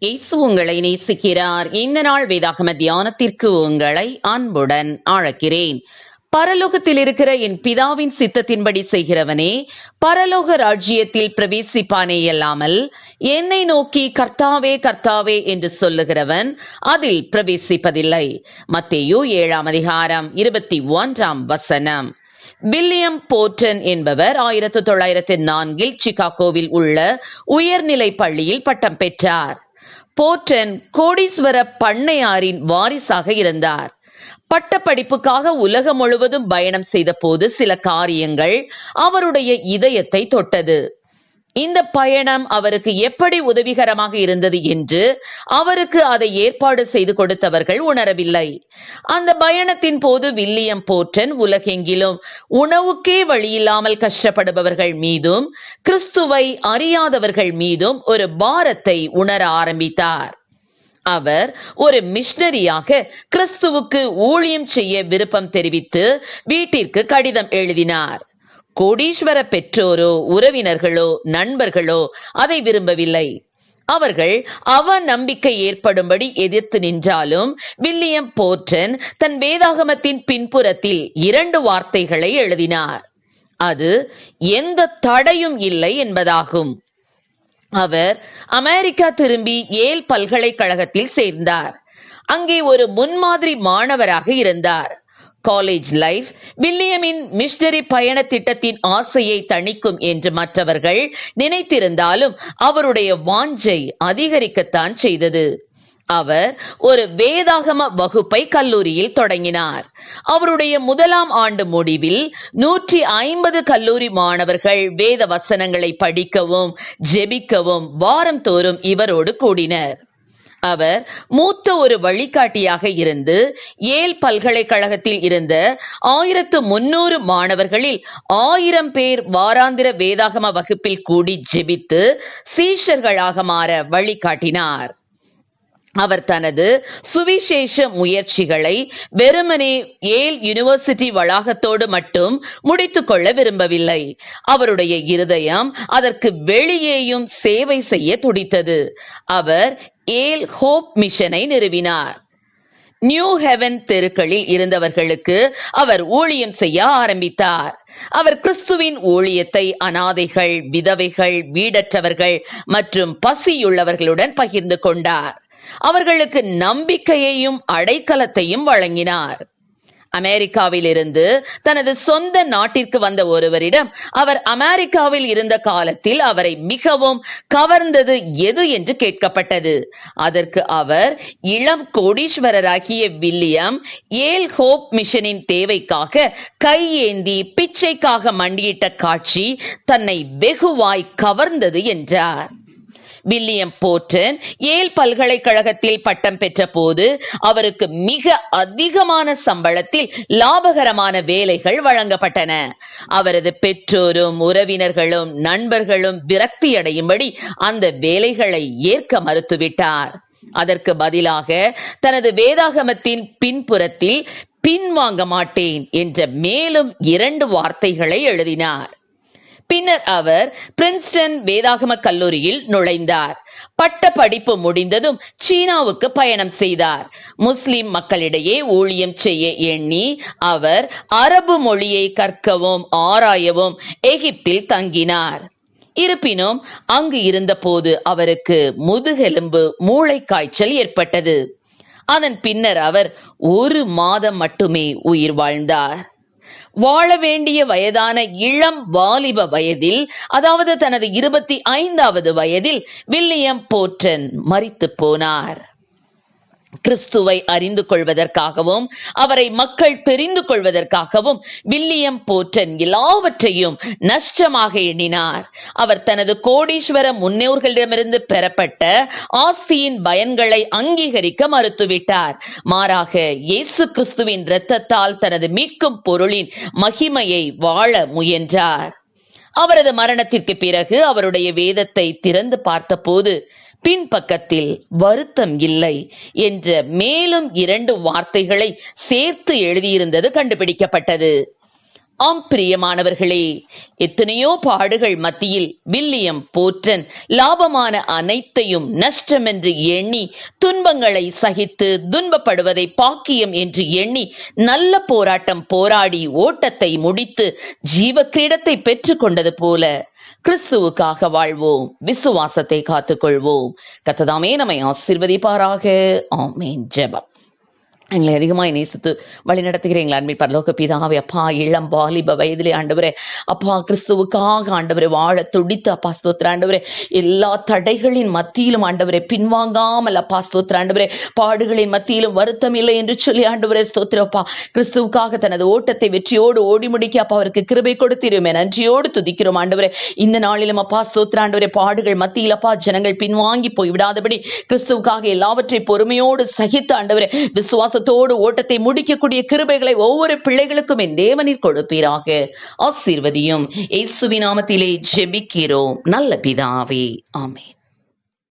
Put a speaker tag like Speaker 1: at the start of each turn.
Speaker 1: இயேசு உங்களை நேசிக்கிறார். இந்த நாள் வேதாகம தியானத்திற்கு உங்களை அன்புடன் அழைக்கிறேன். பரலோகத்தில் இருக்கிற என் பிதாவின் சித்தத்தின்படி செய்கிறவனே பரலோக ராஜ்யத்தில் பிரவேசிப்பானே அல்லாமல் என்னை நோக்கி கர்த்தாவே கர்த்தாவே என்று சொல்லுகிறவன் அதில் பிரவேசிப்பதில்லை. மத்தேயோ ஏழாம் அதிகாரம் இருபத்தி ஒன்றாம் வசனம். வில்லியம் போர்டன் என்பவர் ஆயிரத்து தொள்ளாயிரத்து நான்கில் சிகாகோவில் உள்ள உயர்நிலை பள்ளியில் பட்டம் பெற்றார். போர்டன் கோடீஸ்வர பண்ணையாரின் வாரிசாக இருந்தார். பட்டப்படிப்புக்காக உலகம் முழுவதும் பயணம் செய்த போது சில காரியங்கள் அவருடைய இதயத்தை தொட்டது. இந்த பயணம் அவருக்கு எப்படி உதவிகரமாக இருந்தது என்று அவருக்கு அதை ஏற்பாடு செய்து கொடுத்தவர்கள் உணரவில்லை. அந்த பயணத்தின் போது வில்லியம் போர்டன் உலகெங்கிலும் உணவுக்கே வழியில்லாமல் கஷ்டப்படுபவர்கள் மீதும் கிறிஸ்துவை அறியாதவர்கள் மீதும் ஒரு பாரத்தை உணர ஆரம்பித்தார். அவர் ஒரு மிஷனரியாக கிறிஸ்துவுக்கு ஊழியம் செய்ய விருப்பம் தெரிவித்து வீட்டிற்கு கடிதம் எழுதினார். கோடீஸ்வர பெற்றோரோ உறவினர்களோ நண்பர்களோ அதை விரும்பவில்லை. அவர்கள் அவ நம்பிக்கை ஏற்படும்படி எதிர்த்து நின்றாலும் வில்லியம் போர்டன் தன் வேதாகமத்தின் பின்புறத்தில் இரண்டு வார்த்தைகளை எழுதினார். அது எந்த தடையும் இல்லை என்பதாகும். அவர் அமெரிக்கா திரும்பி ஏல் பல்கலைக்கழகத்தில் சேர்ந்தார். அங்கே ஒரு முன்மாதிரி மாணவராக இருந்தார். காலேஜ் லைஃப் வில்லியமின் மிஷனரி பயண திட்டத்தின் ஆசையை தணிக்கும் என்று மற்றவர்கள் நினைத்திருந்தாலும் அவருடைய வாஞ்சை அதிகரிக்கத்தான் செய்தது. அவர் ஒரு வேதாகம வகுப்பை கல்லூரியில் தொடங்கினார். அவருடைய முதலாம் ஆண்டு முடிவில் நூற்றி ஐம்பது கல்லூரி மாணவர்கள் வேத வசனங்களை படிக்கவும் ஜெபிக்கவும் வாரம் தோறும் இவரோடு கூடினர். அவர் மூத்த ஒரு வழிகாட்டியாக இருந்து ஏல் பல்கலைக்கழகத்தில் இருந்த ஆயிரத்து முன்னூறு மாணவர்களில் ஆயிரம் பேர் வாராந்திர வேதாகம வகுப்பில் கூடி ஜெபித்து சீஷர்களாக மாற வழிகாட்டினார். அவர் தனது சுவிசேஷ முயற்சிகளை வெறுமனே ஏல் யூனிவர்சிட்டி வளாகத்தோடு மட்டும் முடித்துக் கொள்ள விரும்பவில்லை. அவருடைய இருதயம் அதற்கு வெளியேயும் சேவை செய்ய துடித்தது. அவர் ஏல் ஹோப் மிஷனை நிறுவினார். நியூ ஹெவன் தெருக்களில் இருந்தவர்களுக்கு அவர் ஊழியம் செய்ய ஆரம்பித்தார். அவர் கிறிஸ்துவின் ஊழியத்தை அனாதைகள் விதவைகள் வீடற்றவர்கள் மற்றும் பசியுள்ளவர்களுடன் பகிர்ந்து கொண்டார். அவர்களுக்கு நம்பிக்கையையும் அடைக்கலத்தையும் வழங்கினார். அமெரிக்காவில் இருந்து தனது சொந்த நாட்டிற்கு வந்த ஒருவரிடம் அவர் அமெரிக்காவில் இருந்த காலத்தில் அவரை மிகவும் கவர்ந்தது எது என்று கேட்கப்பட்டது. அதற்கு அவர் இளம் கோடீஸ்வரராகிய வில்லியம் ஏல் ஹோப் மிஷனின் தேவைக்காக கையேந்தி பிச்சைக்காக மண்டியிட்ட காட்சி தன்னை வெகுவாய் கவர்ந்தது என்றார். வில்லியம் போர்டன் ஏல் பல்கலைக்கழகத்தில் பட்டம் பெற்ற போது அவருக்கு மிக அதிகமான சம்பளத்தில் லாபகரமான வேலைகள் வழங்கப்பட்டன. அவரது பெற்றோரும் உறவினர்களும் நண்பர்களும் விரக்தியடையும்படி அந்த வேலைகளை ஏற்க மறுத்துவிட்டார். அதற்கு பதிலாக தனது வேதாகமத்தின் பின்புறத்தில் பின்வாங்க மாட்டேன் என்ற மேலும் இரண்டு வார்த்தைகளை எழுதினார். பின்னர் அவர் பிரின்ஸ்டன் வேதாகம கல்லூரியில் நுழைந்தார். பட்ட படிப்பு முடிந்ததும் சீனாவுக்கு பயணம் செய்தார். முஸ்லிம் மக்களிடையே ஊழியம் செய்ய எண்ணி அவர் அரபு மொழியை கற்கவும் ஆராயவும் எகிப்தில் தங்கினார். இருப்பினும் அங்கு இருந்தபோது அவருக்கு முதுகெலும்பு மூளை காய்ச்சல் ஏற்பட்டது. அதன் பின்னர் அவர் ஒரு மாதம் மட்டுமே உயிர் வாழ்ந்தார். வாழ வேண்டிய வயதான இளம் வாலிப வயதில் அதாவது தனது இருபத்தி ஐந்தாவது வயதில் வில்லியம் போர்டன் மறித்து போனார். கிறிஸ்துவை அறிந்து கொள்வதற்காகவும் அவரை மக்கள் தெரிந்து கொள்வதற்காகவும் வில்லியம் போர்டன் எல்லாவற்றையும் நஷ்டமாக எண்ணினார். அவர் தனது கோடீஸ்வர முன்னோர்களிடமிருந்து பெறப்பட்ட ஆஸ்தியின் பயன்களை அங்கீகரிக்க மறுத்துவிட்டார். மாறாக இயேசு கிறிஸ்துவின் இரத்தத்தால் தனது மீட்கும் பொருளின் மகிமையை வாழ முயன்றார். அவரது மரணத்திற்கு பிறகு அவருடைய வேதத்தை திறந்து பார்த்தபோது பின்பக்கத்தில் வருத்தம் இல்லை என்ற மேலும் இரண்டு வார்த்தைகளை சேர்த்து எழுதியிருந்தது கண்டுபிடிக்கப்பட்டது. ஆம் பிரியமானவர்களே எத்தனையோ பாடுகள் மத்தியில் வில்லியம் போற்றன் லாபமான அனைத்தையும் நஷ்டமென்று எண்ணி துன்பங்களை சகித்து துன்பப்படுவதை பாக்கியம் என்று எண்ணி நல்ல போராட்டம் போராடி ஓட்டத்தை முடித்து ஜீவ கிரீடத்தை பெற்றுக்கொண்டது போல கிறிஸ்துவுக்காக வாழ்வோம் விசுவாசத்தை காத்துக்கொள்வோம் கத்ததாமே நம்மை ஆசிர்வதிப்பாராக. ஆமேன். ஜெபம். எங்களை அதிகமாக நேசித்து வழி நடத்துகிற எங்கள் அன்பில் பரலோக பிதாவே. அப்பா இளம் வாலிப வயதிலே ஆண்டவரே அப்பா கிறிஸ்துவுக்காக ஆண்டவரே வாழ துடித்து அப்பா ஸ்தோத்திர ஆண்டவரே. எல்லா தடைகளின் மத்தியிலும் ஆண்டவரே பின்வாங்காமல் அப்பா ஸ்தோத்திர ஆண்டவரே. பாடுகளின் மத்தியிலும் வருத்தம் இல்லை என்று சொல்லி ஆண்டவரே ஸ்தோத்திரப்பா கிறிஸ்துவுக்காக தனது ஓட்டத்தை வெற்றியோடு ஓடி முடிக்க அப்பா அவருக்கு கிருபை கொடுத்திருமே. நன்றியோடு துதிக்கிறோம் ஆண்டவரே. இந்த நாளிலும் அப்பா ஸ்தோத்திர ஆண்டவரே பாடுகள் மத்தியில் அப்பா ஜனங்கள் பின்வாங்கி போய் விடாதபடி கிறிஸ்துவுக்காக எல்லாவற்றை பொறுமையோடு சகித்து ஆண்டவரே விசுவாசத்தோடு ஓட்டத்தை முடிக்கக்கூடிய கிருபைகளை ஒவ்வொரு பிள்ளைகளுக்கும் என் தேவனில் கொடுப்பீராக. ஆசீர்வதியும். இயேசுவின் நாமத்திலே ஜெபிக்கிறோம். நல்ல பிதாவே. ஆமேன்.